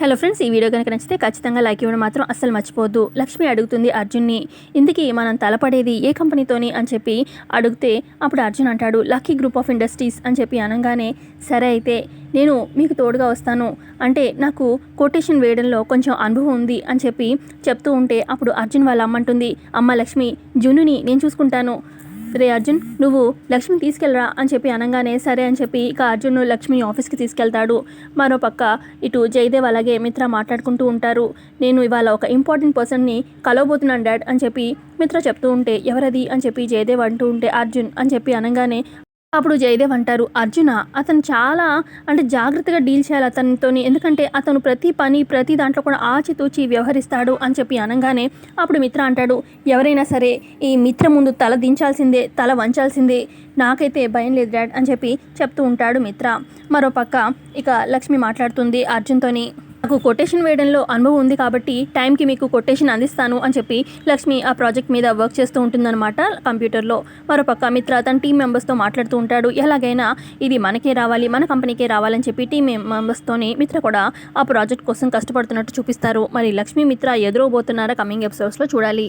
Hello friends ఈ video కనుక నచ్చితే ఖచ్చితంగా లైక్ ఇవ్వడం మాత్రం అస్సలు మర్చిపోద్దు లక్ష్మి అడుగుతుంది అర్జున్ని ఇందుకీ మనం తలపడేది ఏ కంపెనీతోని? అని చెప్పి అడిగితే అప్పుడు అర్జున్ అంటాడు లక్కీ గ్రూప్ ఆఫ్ ఇండస్ట్రీస్ అని చెప్పి అనగానే సరే అయితే నేను మీకు తోడుగా వస్తాను. అంటే నాకు కొటేషన్ వేయడంలో కొంచెం అనుభవం ఉంది అని చెప్పి చెప్తూ ఉంటే అప్పుడు అర్జున్ వాళ్ళ అమ్మ అంటుంది అమ్మ లక్ష్మి జున్నుని నేను చూసుకుంటాను. రే అర్జున్ నువ్వు లక్ష్మి తీసుకెళ్ళరా అని చెప్పి అనగానే సరే అని చెప్పి ఇక అర్జున్ లక్ష్మిని ఆఫీస్కి తీసుకెళ్తాడు. మరో పక్క ఇటు జయదేవ్ అలాగే మిత్ర మాట్లాడుకుంటూ ఉంటారు. నేను ఇవాళ ఒక ఇంపార్టెంట్ పర్సన్ని కలవబోతున్నాను డాడ్ అని చెప్పి మిత్ర చెప్తూ ఉంటే ఎవరది అని చెప్పి జయదేవ్ అంటూ ఉంటే అర్జున్ అని చెప్పి అనగానే అప్పుడు జయదేవ్ అంటారు అర్జున అతను చాలా అంటే జాగ్రత్తగా డీల్ చేయాలి అతనితోని. ఎందుకంటే అతను ప్రతి పని ప్రతి దాంట్లో కూడా ఆచితూచి వ్యవహరిస్తాడు అని చెప్పి అనగానే అప్పుడు మిత్ర అంటాడు ఎవరైనా సరే ఈ మిత్ర ముందు తల దించాల్సిందే తల వంచాల్సిందే. నాకైతే భయం లేదు డాడ్ అని చెప్పి చెప్తూ ఉంటాడు మిత్ర. మరోపక్క ఇక లక్ష్మి మాట్లాడుతుంది అర్జున్తోని. నాకు కొటేషన్ వేయడంలో అనుభవం ఉంది కాబట్టి టైంకి మీకు కొటేషన్ అందిస్తాను అని చెప్పి లక్ష్మి ఆ ప్రాజెక్ట్ మీద వర్క్ చేస్తూ ఉంటుందన్నమాట కంప్యూటర్లో. మరోపక్క మిత్ర తన టీం మెంబర్స్తో మాట్లాడుతూ ఉంటాడు. ఎలాగైనా ఇది మనకే రావాలి మన కంపెనీకే రావాలని చెప్పి టీం మెంబర్స్తోని మిత్ర కూడా ఆ ప్రాజెక్ట్ కోసం కష్టపడుతున్నట్టు చూపిస్తారు. మరి లక్ష్మి మిత్ర ఎదురవబోతున్నారా? కమింగ్ ఎపిసోడ్స్లో చూడాలి.